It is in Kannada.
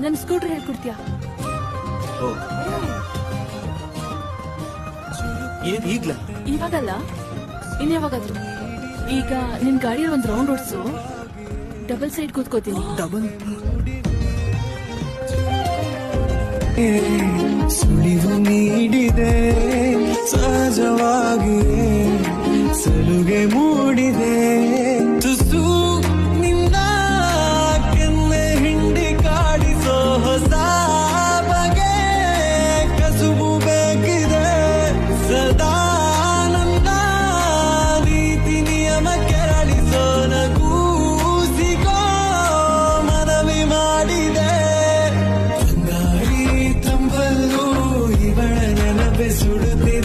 ನನ್ ಸ್ಕೂಟರ್ ಹೇಳ್ಕೊಡ್ತೀಯಾ? ಓ. ಏನ್ ಈಗ್ಲ? ಇವಾಗಲ್ಲ? ಇನ್ಯಾವಾಗಾದ್ರು ಈಗ ನಿನ್ ಗಾಡಿ ಒಂದ್ ರೌಂಡ್ ಓಡಿಸು. ಡಬಲ್ ಸೈಡ್ ಕೂತ್ಕೋತೀನಿ. ಡಬಲ್ ಸುಳಿವು ನೀಡಿದೆ ಸಹಜವಾಗಿ ಸಲುಗೆ ಮೂಡಿದೆ. sudte